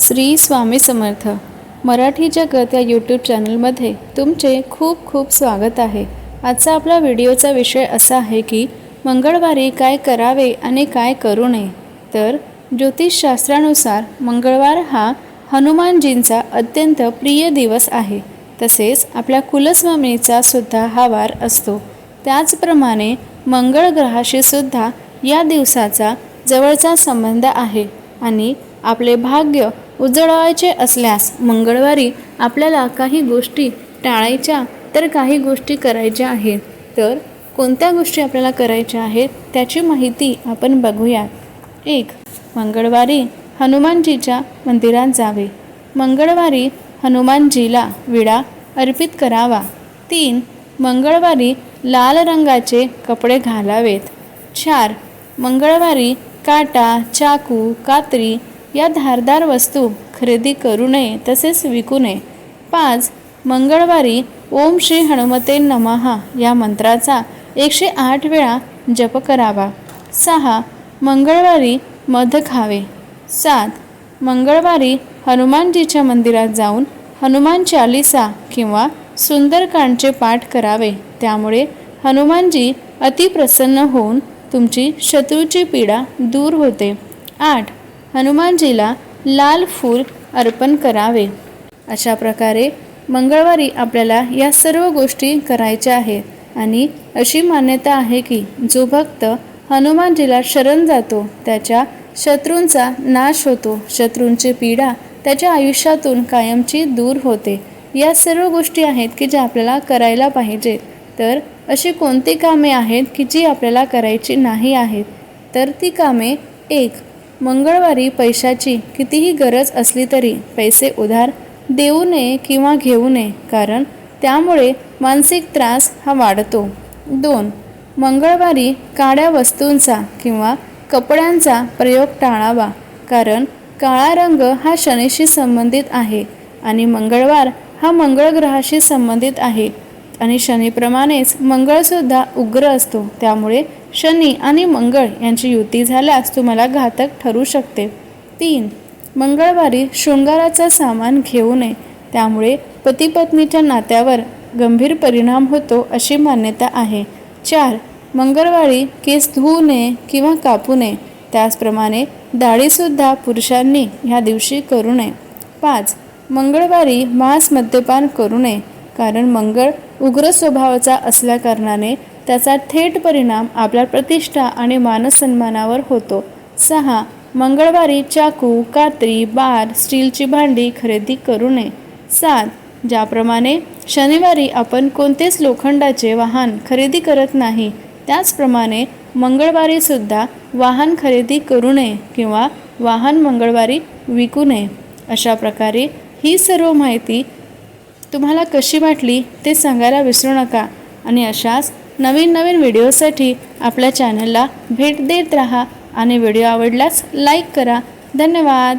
श्री स्वामी समर्थ. मराठी जगत या यूट्यूब चॅनलमध्ये तुमचे खूप खूप स्वागत आहे. आजचा आपला व्हिडिओचा विषय असा आहे की मंगळवारी काय करावे आणि काय करू नये? तर ज्योतिषशास्त्रानुसार मंगळवार हा हनुमानजींचा अत्यंत प्रिय दिवस आहे. तसेच आपल्या कुलस्वामीचा सुद्धा हा वार असतो. त्याचप्रमाणे मंगळ ग्रहाशी सुद्धा या दिवसाचा जवळचा संबंध आहे आणि आपले भाग्य उजळवायचे असल्यास मंगळवारी आपल्याला काही गोष्टी टाळायच्या तर काही गोष्टी करायच्या आहेत. तर कोणत्या गोष्टी आपल्याला करायच्या आहेत त्याची माहिती आपण बघूयात एक मंगळवारी हनुमानजीच्या मंदिरात जावे. मंगळवारी हनुमानजीला विडा अर्पित करावा. तीन मंगळवारी लाल रंगाचे कपडे घालावेत. चार मंगळवारी काटा चाकू कात्री या धारदार वस्तू खरेदी करू नये तसेच विकू नये. पाच मंगळवारी ओम श्री हनुमते नमहा या मंत्राचा एकशे आठ वेळा जप करावा. सहा मंगळवारी मध खावे. सात मंगळवारी हनुमानजीच्या मंदिरात जाऊन हनुमान चालिसा किंवा सुंदरकांडचे पाठ करावे. त्यामुळे हनुमानजी अतिप्रसन्न होऊन तुमची शत्रूची पीडा दूर होते. आठ हनुमानजीला लाल फूल अर्पण करावे. अशा प्रकारे मंगळवारी आपल्याला या सर्व गोष्टी करायच्या आहेत आणि अशी मान्यता आहे की जो भक्त हनुमानजीला शरण जातो त्याच्या शत्रूंचा नाश होतो शत्रूंची पीडा त्याच्या आयुष्यातून कायमची दूर होते. या सर्व गोष्टी आहेत की ज्या आपल्याला करायला पाहिजेत तर अशी कोणती कामे आहेत की जी आपल्याला करायची नाही आहेत? तर ती कामे एक मंगळवारी पैशाची कितीही गरज असली तरी पैसे उधार देऊ नये किंवा घेऊ नये कारण त्यामुळे मानसिक त्रास हा वाढतो. दोन मंगळवारी काळ्या वस्तूंचा किंवा कपड्यांचा प्रयोग टाळावा कारण काळा रंग हा शनीशी संबंधित आहे आणि मंगळवार हा मंगळ ग्रहाशी संबंधित आहे. आणि शनीप्रमाणेच मंगळसुद्धा उग्र असतो. त्यामुळे शनी आणि मंगळ यांची युती झाल्यास तुम्हाला घातक ठरू शकते. तीन मंगळवारी शृंगाराचा सामान घेऊ नये. त्यामुळे पतीपत्नीच्या नात्यावर गंभीर परिणाम होतो अशी मान्यता आहे. चार मंगळवारी केस धुवू नये किंवा कापू नये. त्याचप्रमाणे दाढीसुद्धा पुरुषांनी ह्या दिवशी करू नये. पाच मंगळवारी मांस मद्यपान करू नये. कारण मंगळ उग्र स्वभावाचा असल्याकारणाने त्याचा थेट परिणाम आपल्या प्रतिष्ठा आणि मानसन्मानावर होतो. सहा. मंगळवारी चाकू कात्री बार स्टीलची भांडी खरेदी करू नये. सात. ज्याप्रमाणे शनिवारी आपण कोणतेच लोखंडाचे वाहन खरेदी करत नाही त्याचप्रमाणे मंगळवारी सुद्धा वाहन खरेदी करू नये किंवा वाहन मंगळवारी विकू नये. अशा प्रकारे ही सर्व माहिती तुम्हाला कशी वाटली ते सांगायला विसरू नका. आणि अशाच नवीन नवीन व्हिडिओसाठी आपल्या चॅनलला भेट देत राहा आणि व्हिडिओ आवडल्यास लाईक करा. धन्यवाद.